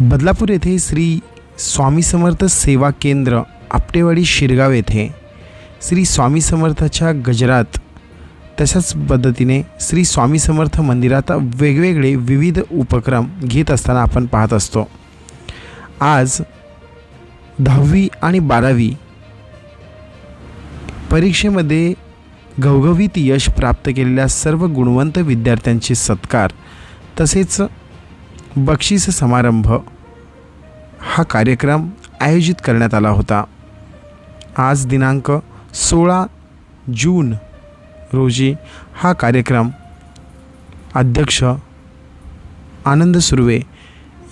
बदलापूर येथे श्री स्वामी समर्थ सेवा केंद्र आपटेवाडी शिरगाव येथे श्री स्वामी समर्थाच्या गजरात तशाच पद्धतीने श्री स्वामी समर्थ मंदिरात वेगवेगळे विविध उपक्रम घेत असताना आपण पाहत असतो. आज दहावी आणि बारावी परीक्षेमध्ये घवघवीत यश प्राप्त केलेल्या सर्व गुणवंत विद्यार्थ्यांचे सत्कार तसेच बक्षीस समारंभ हा कार्यक्रम आयोजित करण्यात आला होता. आज दिनांक सोळा जून रोजी हा कार्यक्रम अध्यक्ष आनंद सुर्वे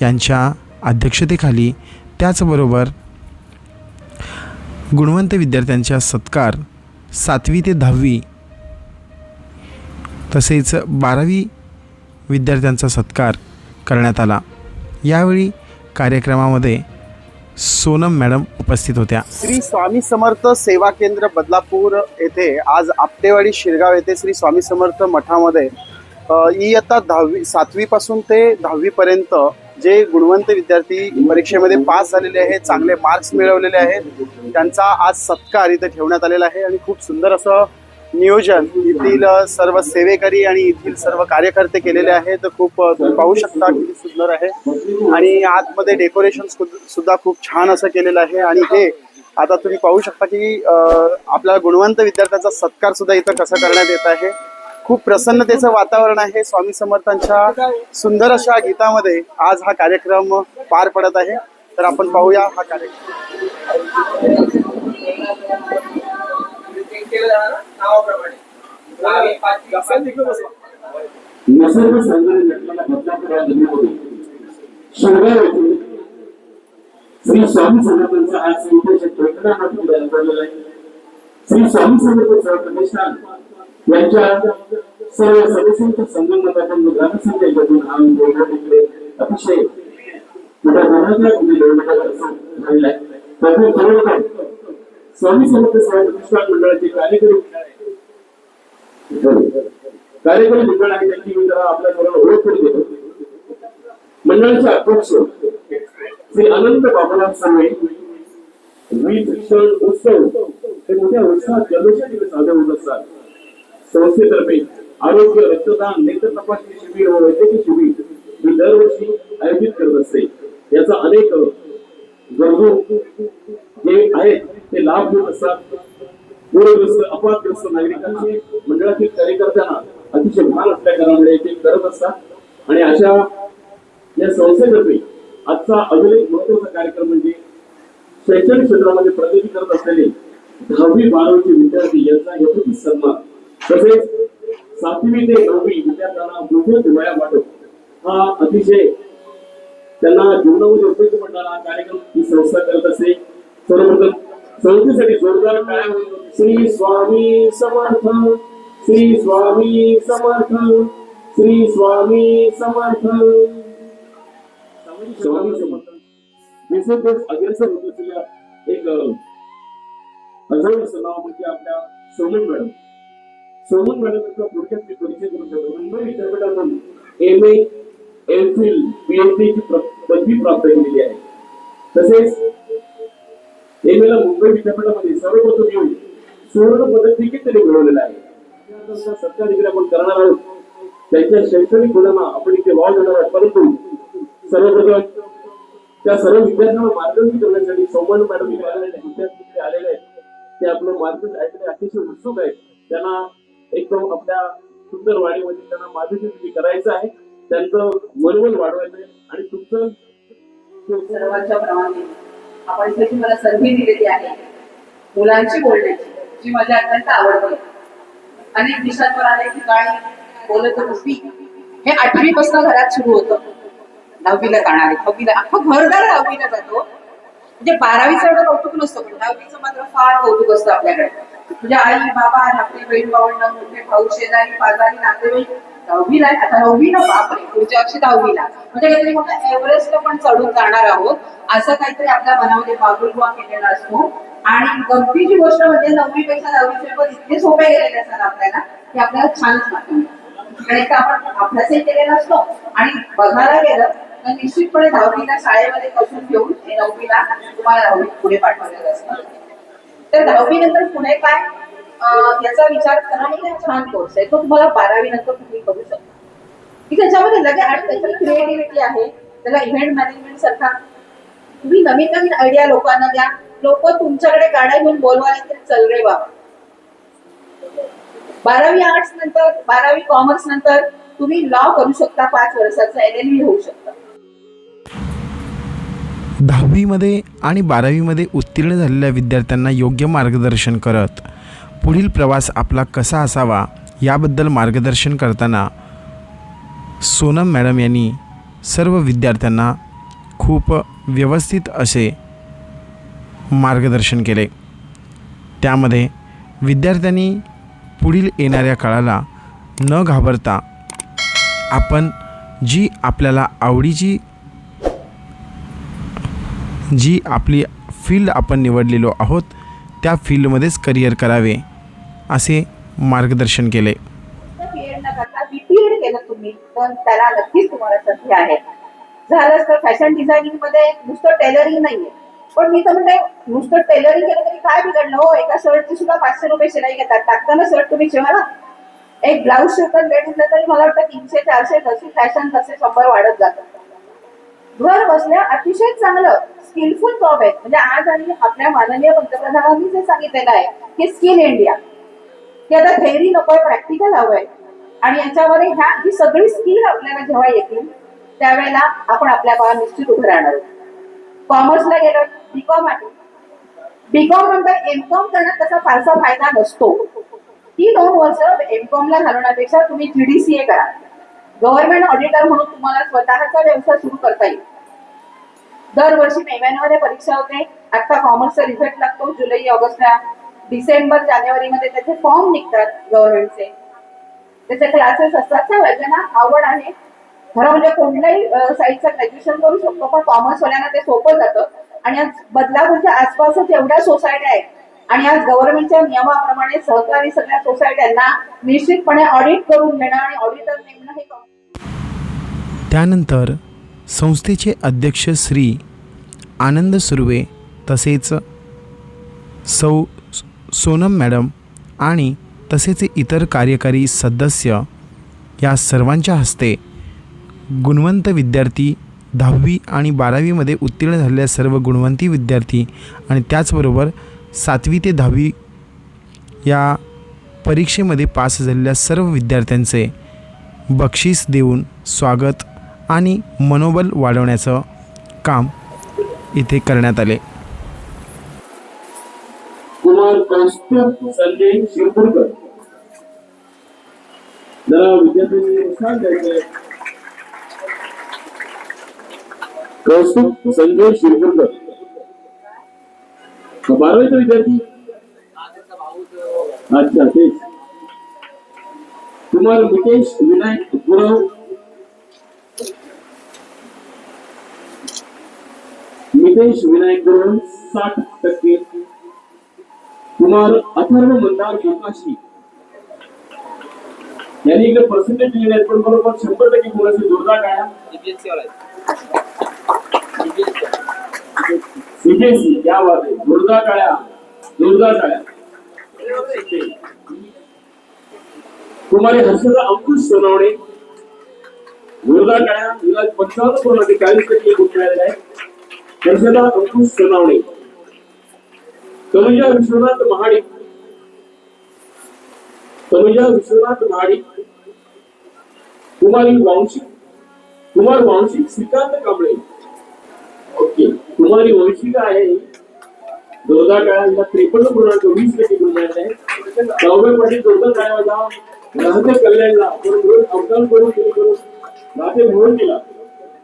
यांच्या अध्यक्षतेखाली त्याचबरोबर गुणवंत विद्यार्थ्यांचा सत्कार सातवी ते दहावी तसेच बारावी विद्यार्थ्यांचा सत्कार करण्यात आला. यावेळी कार्यक्रमामध्ये सोनम मॅडम उपस्थित होत्या. श्री स्वामी समर्थ सेवा केंद्र बदलापूर येथे आज आपटेवाडी शिरगाव येथे श्री स्वामी समर्थ मठामध्ये इयत्ता दहावी सातवीपासून ते दहावीपर्यंत जे गुणवंत विद्यार्थी परीक्षेमध्ये पास झालेले आहेत चांगले मार्क्स मिळवलेले आहेत त्यांचा आज सत्कार इथे ठेवण्यात आलेला आहे आणि खूप सुंदर असं नियोजन. येथील सर्व सेवेकरी आणि येथील सर्व कार्यकर्ते केलेले आहेत. खूप तुम्ही पाहू शकता किती सुंदर आहे. आणि आतमध्ये डेकोरेशन सुद्धा खूप छान असं केलेलं आहे. आणि हे आता तुम्ही पाहू शकता की आपल्या गुणवंत विद्यार्थ्यांचा सत्कार सुद्धा इथं कसं करण्यात येत आहे. खूप प्रसन्नतेचं वातावरण आहे. स्वामी समर्थांच्या सुंदर अशा गीतामध्ये आज हा कार्यक्रम पार पडत आहे. तर आपण पाहूया हा कार्यक्रम. निसर्ग सौंदर्य नटलेल्या बदलापूर या नदीमध्ये शिरगाव येथे श्री स्वामी समर्थांचा हा आहे श्री स्वामी समर्थ प्रतिष्ठान यांच्या सर्व सदस्यांच्या संगमतातून ग्रामसंघातून हा वेगळा तिकडे अतिशय मोठ्या प्रमाणात तुम्ही निवडणुका झालेला आहे त्यातून खरोखर स्वामी समर्थ सेवा प्रतिष्ठान मंडळाचे कार्यकरी कार्यकारी मंडळ आहे त्यांची मी जरा आपल्या सर्वांना ओळख करून देतो मंडळाचे अध्यक्ष श्री अनंत बाबुराव सामे वीज सण उत्सव हे मोठ्या उत्साहात जल्लोषात इथे साजरे होत असतात. संस्थेतर्फे आरोग्य रक्तदान नेत्र तपासणी शिबिर व वैद्यकीय शिबिर मी दरवर्षी आयोजित करत असते. याचा अनेक गरजू जे आहेत ते लाभ घेत असतात पूरग्रस्त अपघातग्रस्त नागरिकांचे मंडळातील कार्यकर्त्यांना अतिशय भान असल्या कारणामुळे ते करत असतात. आणि अशा या संस्थेतर्फे आजचा अजून एक महत्त्वाचा कार्यक्रम म्हणजे शैक्षणिक क्षेत्रामध्ये प्रगती करत असलेले दहावी बारावीचे विद्यार्थी यांचा यथोचित सन्मान. तसेच सातवी ते नववी विद्यार्थ्यांना मोफत वया वाटप. हा अतिशय त्यांना जीवनामध्ये उपयुक्त पडणारा कार्यक्रम ही संस्था करत असते सर्वप्रथम संस्थेसाठी जोरदार टाळ्या श्री स्वामी समर्थ श्री स्वामी समर्थ श्री स्वामी समर्थ. स्वामी समर्थ. अग्रेसर होत असलेल्या एक अजून नाव म्हणजे आपल्या सोमन मॅडम. सोमन मॅडम यांचा थोडक्यात मी परिचय करून देतो. मुंबई विद्यापीठातून M A M Phil PhD ची पदवी प्राप्त केलेली आहे. तसेच एम मुंबई विद्यापीठामध्ये सर्वप्रथम येऊन सुवर्ण पदक देखील त्यांनी मिळवलेलं आहे. विद्यार्थ्यांचा सत्कार देखील आपण करणार आहोत. त्यांच्या शैक्षणिक मुलांना आपण इथे वाव देणार आहोत. परंतु सर्वप्रथम त्या सर्व विद्यार्थ्यांना मार्गदर्शन करण्यासाठी सौमान मॅडम आलेले विद्यार्थी आलेले आहेत. ते आपलं मार्गदर्शन ऐकणे अतिशय उत्सुक आहेत. त्यांना एकदम आपल्या सुंदर वाडीमध्ये त्यांना मार्गदर्शन करायचं आहे. त्यांचं मनोबल वाढवायचं आहे. आणि तुमचं सर्वांच्या प्रमाणे आपण इथे तुम्हाला संधी दिलेली आहे मुलांची बोलण्याची जी माझ्या अत्यंत आवडते. अनेक दिवसांवर अनेक ठिकाणी बोलत होती. हे आठवी पासून घरात सुरू होतं. दहावीला जाणारे दहावीला अख्खं घरदार दहावीला जातो म्हणजे बारावीचं एवढं कौतुक नसतं पण दहावीचं मात्र फार कौतुक असतं आपल्याकडे. म्हणजे आई बाबा नाते बहीण भावंड मोठे भाऊ शेजारी पाजारी नातेवाईक दहावीला आहे. आता नववीला बापरे पुढच्या वर्षी दहावीला म्हणजे काहीतरी मोठं एव्हरेस्ट पण चढून जाणार आहोत. असं काहीतरी आपल्या मनामध्ये बागुलबा केलेला असतो. आणि गमतीची गोष्ट म्हणजे नववी पेक्षा दहावीचे पेपर इतके सोपे गेलेले असतात आपल्याला की आपल्याला छानच वाटतं. आणि एकदा आपण अभ्यासही केलेला असतो. आणि बघायला गेलं तर निश्चितपणे दहावीला शाळेमध्ये कसून घेऊन हे नववीला तुम्हाला दहावी पुढे पाठवलेलं असतं. तर दहावी नंतर पुढे काय? याचा विचार करा आणि छान कोर्स आहे. तो तुम्हाला बारावी नंतर तुम्ही करू शकता. की त्याच्यामध्ये लगे आणि त्याची क्रिएटिव्हिटी आहे. त्याला इव्हेंट मॅनेजमेंट सारखा तुम्ही नवीन नवीन आयडिया लोकांना द्या. लोक तुमच्याकडे गाड्या घेऊन बोलवायला तरी चल रे बाबा. बारावी आर्ट्स नंतर बारावी कॉमर्स नंतर तुम्ही लॉ करू शकता पाच वर्षाचा एल एल बी होऊ शकता. दहावीमध्ये आणि बारावीमध्ये उत्तीर्ण झालेल्या विद्यार्थ्यांना योग्य मार्गदर्शन करत पुढील प्रवास आपला कसा असावा याबद्दल मार्गदर्शन करताना सोनम मॅडम यांनी सर्व विद्यार्थ्यांना खूप व्यवस्थित असे मार्गदर्शन केले. त्यामध्ये विद्यार्थ्यांनी पुढील येणाऱ्या काळाला न घाबरता आपण जी आपल्याला आवडीची जी आपली फील्ड आपण निवडलेलो आहोत त्या फील्डमध्येच करिअर करावे. असे मार्गदर्शन केले. पण त्याला नक्कीच तुम्हाला संधी आहे झालंच तर फॅशन डिझायनिंगमध्ये नुसतं टेलरिंग नाहीये. पण मी तर म्हणते नुसतं टेलरिंग केलं तरी काय बिघडलं हो? एका शर्टची सुद्धा पाचशे रुपये शिलाई घेतात. टाकताना शर्ट तुम्ही शिवा ना एक ब्लाऊज शिवतात लेडीजला तरी मला वाटतं तीनशे चारशे जशी फॅशन तसे शंभर वाढत जातात. घर बसल्या अतिशय चांगलं स्किलफुल जॉब आहे म्हणजे आज आणि आपल्या माननीय पंतप्रधानांनी जे सांगितलेलं आहे की स्किल इंडिया की आता थेअरी नकोय प्रॅक्टिकल हवंय. आणि याच्यामध्ये ह्या ही सगळी स्किल आपल्याला जेव्हा येतील त्यावेळेला आपण आपल्या बाळा निश्चित उभे राहणार कॉमर्सला गेलं बीकॉम आहे. बीकॉम नंतर एमकॉम करण्यात त्याचा फारसा फायदा नसतो. ती दोन वर्ष एमकॉम ला घालवण्यापेक्षा तुम्ही जीडीसीए करा. गव्हर्नमेंट ऑडिटर म्हणून तुम्हाला स्वतःचा व्यवसाय सुरू करता येईल. दरवर्षी मे परीक्षा होते. आता कॉमर्सचा रिझल्ट लागतो जुलै ऑगस्टला. डिसेंबर जानेवारीमध्ये त्याचे फॉर्म निघतात गव्हर्नमेंटचे. त्याचे क्लासेस असतात. ज्यांना आवड आहे. खरं म्हणजे कोणत्याही साईडचं ग्रॅज्युएशन करू शकतो पण कॉमर्स वाल्यांना ते सोपं जातं. आणि आज बदलापूरच्या आसपासच एवढ्या सोसायट्या आहेत. आणि आज गव्हर्नमेंटच्या नियमाप्रमाणे सहकारी सगळ्या सोसायट्यांना निश्चितपणे ऑडिट करून घेणं आणि ऑडिटर नेमणं हे त्यानंतर संस्थेचे अध्यक्ष श्री आनंद सुर्वे तसेच सौ सोनम मॅडम आणि तसेच इतर कार्यकारी सदस्य या सर्वांच्या हस्ते गुणवंत विद्यार्थी दहावी आणि बारावीमध्ये उत्तीर्ण झालेल्या सर्व गुणवंती विद्यार्थी आणि त्याचबरोबर सातवी ते दहावी या परीक्षेमध्ये पास झालेल्या सर्व विद्यार्थ्यांचे बक्षीस देऊन स्वागत आणि मनोबल वाढवण्याचं काम इथे करण्यात आले. कुमार कौस्तुभ संजय शिरपूरकर जरा विद्यार्थ्यांनी सांग द्यायचंय कौस्तुभ संजय शिरपूरकर बारावीचा विद्यार्थी? अच्छा तेच. कुमार मुकेश विनायक गुरव मितेश विनायक गुरव साठ टक्के. कुमार अथर्व मंदार योगाशी यांनी इकडे पर्सेंटेज लिहिले आहेत पण बरोबर शंभर टक्के मुलाची जोरदार काय? सीबीएसई क्या बात आहे जोरदार टाळ्या. जोरदार टाळ्या. कुमारी हर्षदा अंकुश सोनवणे. जोरदार टाळ्या. हिला पंचावन्न पूर्ण चाळीस टक्के गुण मिळालेले आहे? हर्षदा अंकुश सोनवणे. तनुजा विश्वनाथ महाडिक. तनुजा विश्वनाथ महाडिक. कुमारी वांशिक कुमार वांशिक श्रीकांत कांबळे. ओके. कुमारी वंशिका आहे? जोरदार काळाला त्रेपन्न पूर्णांक वीस टक्के गुण आहे. दहाव्या पाटील जोरदार काळाला राहते कल्याणला. आपण रोज अपडाऊन करून तिने करून. राहते म्हणून केला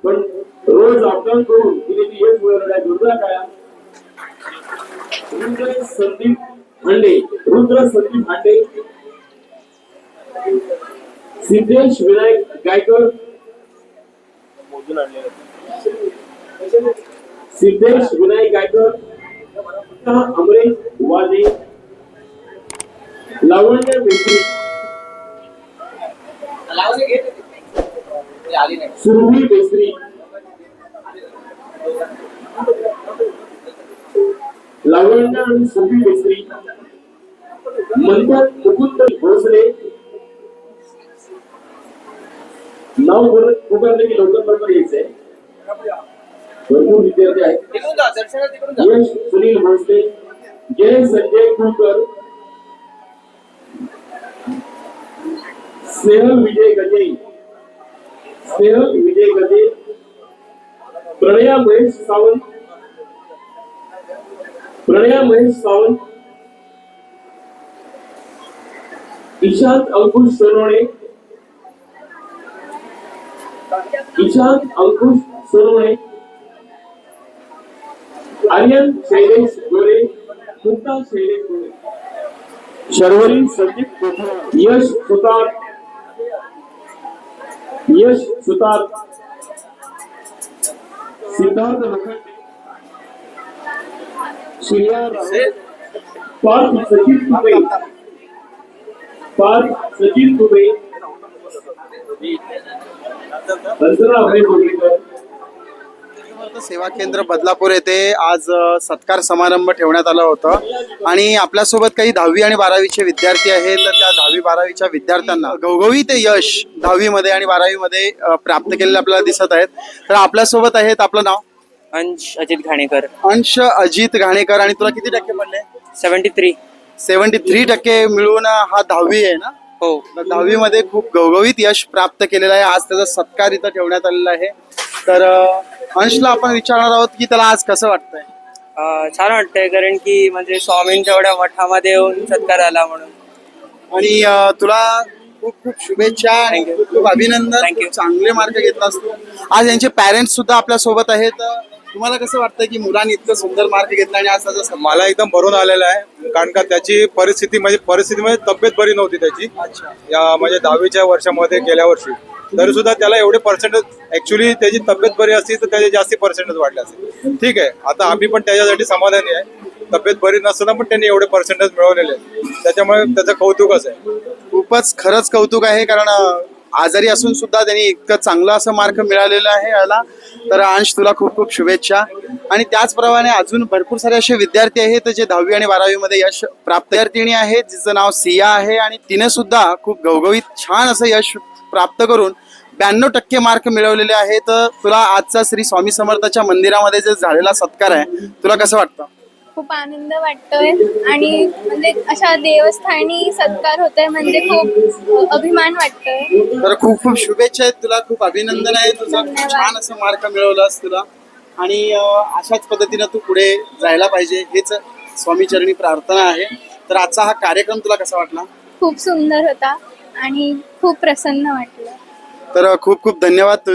पण रोज अपडाऊन करून तिने ती यश मिळवलेला आहे जोरदार काळा रुद्र संदीप हांडे. रुद्र संदीप हांडे. सिद्धेश विनायक गायकर सिद्धेश विनायक गायकर अमरेश वाजे. लावण्य मेत्री सुरभी बेसरी लावण्य आणि मिस्त्री मुकुंद भोसले. नाव पुकारले की लवकर लवकर यायचंय. भरपूर विद्यार्थी आहेत. यश सुनील भोसले. जय संजय कुलकर. स्नेहल विजय गजे. स्नेहल विजय गजे. प्रणया महेश सावंत. प्रणया महेश सावंत. ईशांत अंकुश सोनवणे ईशांत अंकुश सोनवणे आर्यन शैलेश गोरे. मुक्ता शैलेश गोरे. शर्वरी संदीप कोठार यश सुतार. यश सुतार. सिद्धार्थ पार्थ सचिन दुबे. पार्थ सचिन दुबे. सेवा केंद्र बदलापूर येथे आज सत्कार समारंभ ठेवण्यात आला होतं. आणि आपल्यासोबत काही दहावी आणि बारावीचे विद्यार्थी आहेत. तर त्या दहावी बारावीच्या विद्यार्थ्यांना घवघवीत यश दहावीमध्ये आणि बारावीमध्ये प्राप्त केलेले आपल्याला दिसत आहेत. तर आपल्यासोबत आहेत आपलं नाव? अंश अजित घाणेकर. अंश अजित घाणेकर आणि तुला किती टक्के पडले? सेव्हन्टी थ्री सेव्हन्टी थ्री टक्के मिळून हा दहावी आहे ना? हो. तर दहावीमध्ये खूप घवघवीत यश प्राप्त केलेलं आहे. आज त्याचा सत्कार इथं ठेवण्यात आलेला आहे. तर अ, अंशला आपण विचारणार आहोत की त्याला आज कसं वाटतंय? अं, छान वाटतंय कारण की म्हणजे स्वामींच्या एवढ्या मठामध्ये येऊन सत्कार आला म्हणून. आणि अ, तुला खूप खूप शुभेच्छा आणि Thank you. खूप खूप अभिनंदन. Thank you. खूप चांगले मार्क घेतलास तू. आज यांचे पॅरेंट्स सुद्धा आपल्यासोबत आहेत. तुम्हाला कसं वाटतं की मुलांनी इतकं सुंदर मार्क घेतला आणि आज त्याचा सन्मान मला एकदम भरून आलेला आहे. कारण का त्याची परिस्थिती म्हणजे परिस्थिती म्हणजे तब्येत बरी नव्हती त्याची. अच्छा. या म्हणजे दहावीच्या वर्षामध्ये गेल्या वर्षी. तरी सुद्धा त्याला एवढे पर्सेंटेज ऍक्च्युली त्याची तब्येत बरी असती तर त्याचे जास्ती पर्सेंटेज वाढले असते. ठीक आहे. आता आम्ही पण त्याच्यासाठी समाधानी आहे. तब्येत बरी नसताना पण त्यांनी एवढे पर्सेंटेज मिळवलेले आहेत. त्याच्यामुळे त्याचं कौतुकच आहे. खूपच खरंच कौतुक आहे कारण अ, आजारी असून सुद्धा त्यांनी इतकं चांगलं असं मार्क मिळालेलं आहे याला. तर अंश तुला खूप खूप शुभेच्छा. आणि त्याचप्रमाणे अजून भरपूर सारे असे विद्यार्थी आहेत जे दहावी आणि बारावीमध्ये यश प्राप्त विद्यार्थिनी आहे जिचं नाव सिया आहे. आणि तिने सुद्धा खूप घवघवीत छान असं यश प्राप्त करून ब्याण्णव टक्के मार्क मिळवलेले आहेत. तर तुला आजचा श्री स्वामी समर्थाच्या मंदिरामध्ये जे झालेला सत्कार आहे तुला कसं वाटतं? खूप आनंद वाटतोय. आणि म्हणजे अशा देवस्थानी सत्कार होतोय म्हणजे खूप अभिमान वाटतोय. तर खूप खूप शुभेच्छा आहेत तुला खूप अभिनंदन आहे. तुझा खूप. छान असं मार्क मिळवलास तुला. आणि अं, अशाच पद्धतीनं तू पुढे जायला पाहिजे हेच स्वामीचरणी प्रार्थना आहे. तर आजचा हा कार्यक्रम तुला कसा वाटला? खूप सुंदर होता आणि खूप प्रसन्न वाटलं. तर खूप खूप धन्यवाद.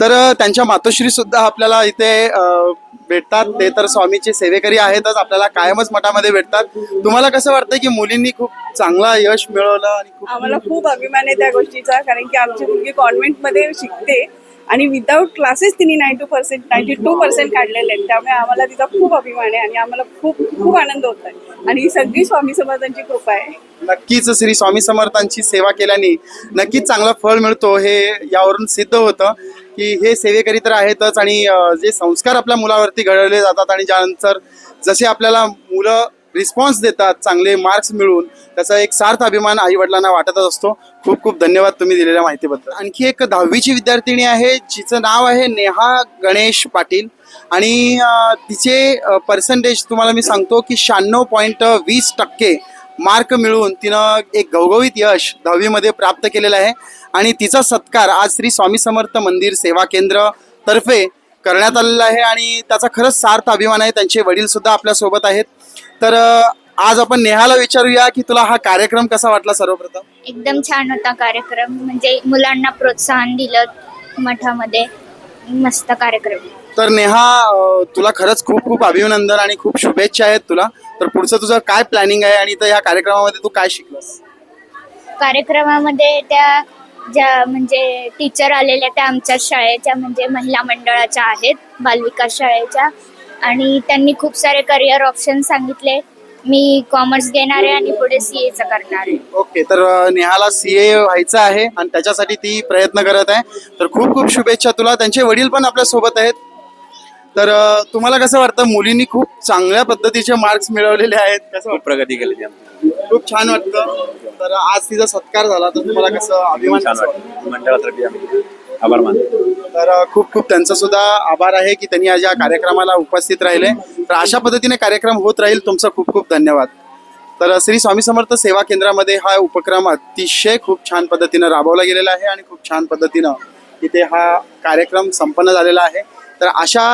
तर त्यांच्या मातोश्री सुद्धा आपल्याला इथे अं, भेटतात ते तर स्वामीचे सेवेकरी आहेतच आपल्याला कायमच मठामध्ये भेटतात. तुम्हाला कसं वाटतं की मुलींनी खूप चांगला यश मिळवलं आणि खूप आम्हाला खूप अभिमान आहे त्या गोष्टीचा कारण की आमची मुलगी कॉन्व्हेंटमध्ये शिकते आणि विदाऊट क्लासेस तिने ninety percent ninety two percent काढलेले आहेत. त्यामुळे आम्हाला तिचा खूप अभिमान आहे आणि आम्हाला खूप खूप आनंद होत आहे आणि ही सगळी स्वामी समर्थांची कृपा आहे. नक्कीच श्री स्वामी समर्थांची सेवा केल्याने नक्कीच चांगलं फळ मिळतो हे यावरून सिद्ध होतं. की हे सेवेकरी तर आहेतच आणि जे संस्कार आपल्या मुलावरती घडवले जातात आणि ज्यानंतर जसे आपल्याला मुलं रिस्पॉन्स देतात चांगले मार्क्स मिळून त्याचा एक सार्थ अभिमान आई वडिलांना वाटतच असतो. खूप खूप धन्यवाद तुम्ही दिलेल्या माहितीबद्दल. आणखी एक दहावीची विद्यार्थिनी आहे जिचं नाव आहे नेहा गणेश पाटील. आणि तिचे पर्सेंटेज तुम्हाला मी सांगतो की शहाण्णव पॉईंट वीस टक्के मार्क मिळवून तिनं एक घवघवीत यश दहावीमध्ये प्राप्त केलेलं आहे. आणि तिचा सत्कार आज श्री स्वामी समर्थ मंदिर सेवा केंद्र तर्फे करण्यात आलेला आहे. आणि त्याचा खरंच सार्थ अभिमान आहे. त्यांचे वडील सुद्धा आपल्यासोबत आहेत. तर आज आपण नेहाला विचारूया की तुला हा कार्यक्रम कसा वाटला सर्वप्रथम? एकदम छान होता कार्यक्रम. म्हणजे मुलांना प्रोत्साहन दिलं मठामध्ये. मस्त कार्यक्रम. तर नेहा अं, तुला खरंच खूप खूप अभिनंदन आणि खूप शुभेच्छा आहेत तुला. तर पुढचं तुझं काय प्लॅनिंग आहे आणि तर ह्या कार्यक्रमामध्ये तू काय शिकलास? कार्यक्रमामध्ये त्या ज्या म्हणजे टीचर आलेल्या त्या आमच्या शाळेच्या म्हणजे महिला मंडळाच्या आहेत बालविकास शाळेच्या. आणि त्यांनी खूप सारे करिअर ऑप्शन सांगितले. मी कॉमर्स घेणार आहे आणि पुढे सी एचं करणार आहे. ओके तर अ, नेहाला सी ए व्हायचं आहे आणि त्याच्यासाठी ती प्रयत्न करत आहे. तर खूप खूप शुभेच्छा तुला. त्यांचे वडील पण आपल्यासोबत आहेत. तर तुम्हाला कसं वाटतं? मुलींनी खूप चांगल्या पद्धतीचे मार्क्स मिळवलेले आहेत. कसं? प्रगती केली त्यांनी. खूप छान वाटतं. तर आज तिचा सत्कार झाला. तर तुम्हाला कसं अभिमान छान कसं वाटतं? वाटलं मंडळातर्फे आम्ही. आभार मानतो. तर खूप खूप त्यांचा सुद्धा आभार आहे की त्यांनी आज या कार्यक्रमाला उपस्थित राहिले. तर अशा पद्धतीने कार्यक्रम होत राहील. तुमचं खूप खूप धन्यवाद. तर श्री स्वामी समर्थ सेवा केंद्रामध्ये हा उपक्रम अतिशय खूप छान पद्धतीनं राबवला गेलेला आहे आणि खूप छान पद्धतीनं इथे हा कार्यक्रम संपन्न झालेला आहे. तर अशा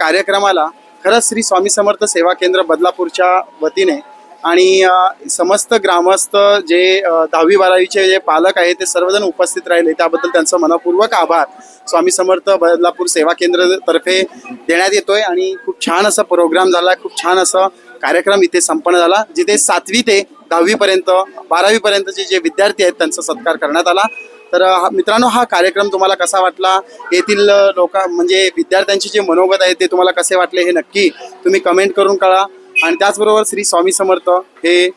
कार्यक्रमाला खरंच श्री स्वामी समर्थ सेवा केंद्र बदलापूरच्या वतीने आणि समस्त ग्रामस्थ जे दहावी बारावीचे जे पालक आहेत ते सर्वजण उपस्थित राहिले. त्याबद्दल त्यांचं मनपूर्वक आभार. स्वामी समर्थ बदलापूर सेवा केंद्र तर्फे देण्यात येतोय आणि खूप छान असा प्रोग्राम झाला. खूप छान असं कार्यक्रम इथे संपन्न झाला जिथे सातवी ते दहावीपर्यंत बारावीपर्यंतचे जे विद्यार्थी आहेत त्यांचा सत्कार करण्यात आला. तर हा- मित्रांनो हा कार्यक्रम तुम्हाला कसा वाटला? येथील लोक म्हणजे विद्यार्थ्यांचे जे मनोगत आहे ते तुम्हाला कसे वाटले हे नक्की तुम्ही कमेंट करून कळा. आणि त्याचबरोबर श्री स्वामी समर्थ हे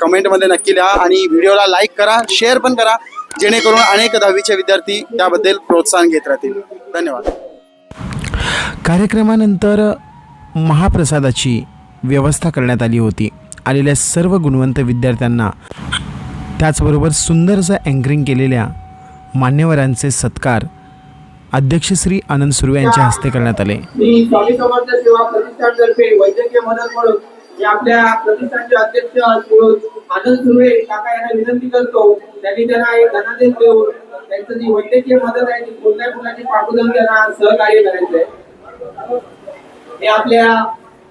कमेंटमध्ये नक्की लिहा आणि व्हिडिओला लाईक करा शेअर पण करा जेणेकरून अनेक दहावीचे विद्यार्थी त्याबद्दल प्रोत्साहन घेत राहतील. धन्यवाद. कार्यक्रमानंतर महाप्रसादाची व्यवस्था करण्यात आली होती. आलेल्या सर्व गुणवंत विद्यार्थ्यांना त्याचबरोबर सुंदरसं अँकरिंग केलेल्या मान्यवरांचे सत्कार अध्यक्ष श्री आनंद सुर्वे यांच्या हस्ते करण्यात आले. मी स्वामी समर्थ सेवा प्रतिष्ठानतर्फे वैद्यकीय मदत म्हणून मी आपल्या प्रतिष्ठानचे अध्यक्ष आनंद सुर्वे काका यांना विनंती करतो. त्यांनी त्यांना एक धनादेश देऊन त्यांचं जी वैद्यकीय मदत आहे ती कोणत्या कुणाची पाठवून त्यांना सहकार्य करायचंय. मी आपल्या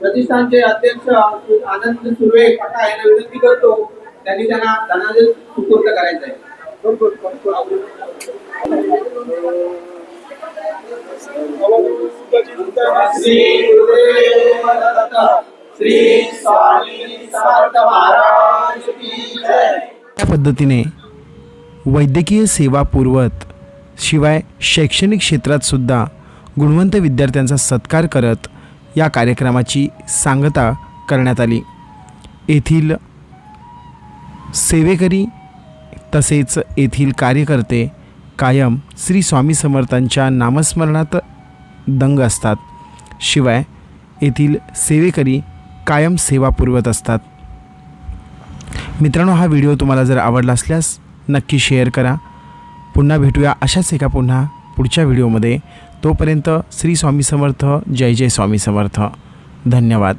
प्रतिष्ठानचे अध्यक्ष आनंद सुर्वे काका यांना विनंती करतो. त्यांनी त्यांना धनादेश सुपूर्त करायचा आहे. त्या पद्धतीने वैद्यकीय सेवा पुरवत शिवाय शैक्षणिक क्षेत्रात सुद्धा गुणवंत विद्यार्थ्यांचा सत्कार करत या कार्यक्रमाची सांगता करण्यात आली. येथील सेवेकरी तसेच येथील कार्यकर्ते कायम श्री स्वामी समर्थांच्या नामस्मरणात दंग असतात. शिवाय येथील सेवेकरी कायम सेवा पुरवत असतात. मित्रांनो हा व्हिडिओ तुम्हाला जर आवडला असल्यास नक्की शेअर करा. पुन्हा भेटूया अशाच एका पुन्हा पुढच्या व्हिडिओमध्ये. तोपर्यंत श्री स्वामी समर्थ जय जय स्वामी समर्थ. धन्यवाद.